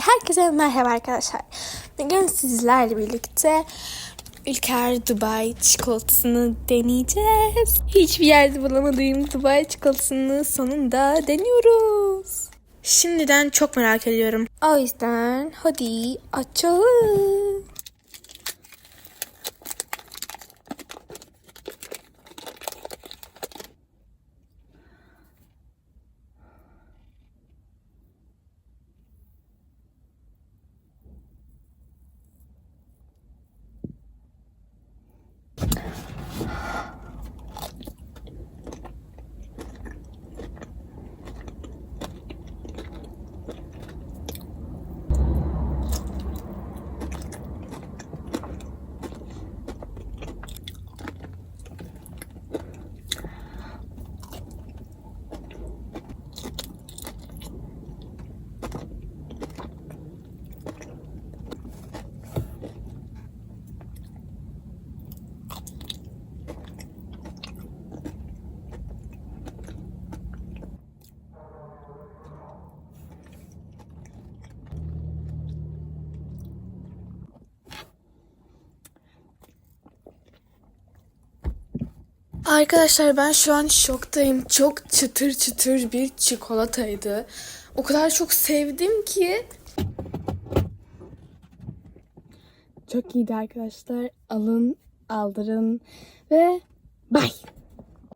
Herkese merhaba arkadaşlar. Bugün sizlerle birlikte Ülker Dubai çikolatasını deneyeceğiz. Hiçbir yerde bulamadığım Dubai çikolatasını sonunda deniyoruz. Şimdiden çok merak ediyorum. O yüzden hadi açalım. Arkadaşlar ben şu an şoktayım. Çok çıtır çıtır bir çikolataydı. O kadar çok sevdim ki. Çok iyiydi arkadaşlar. Alın, aldırın ve bye.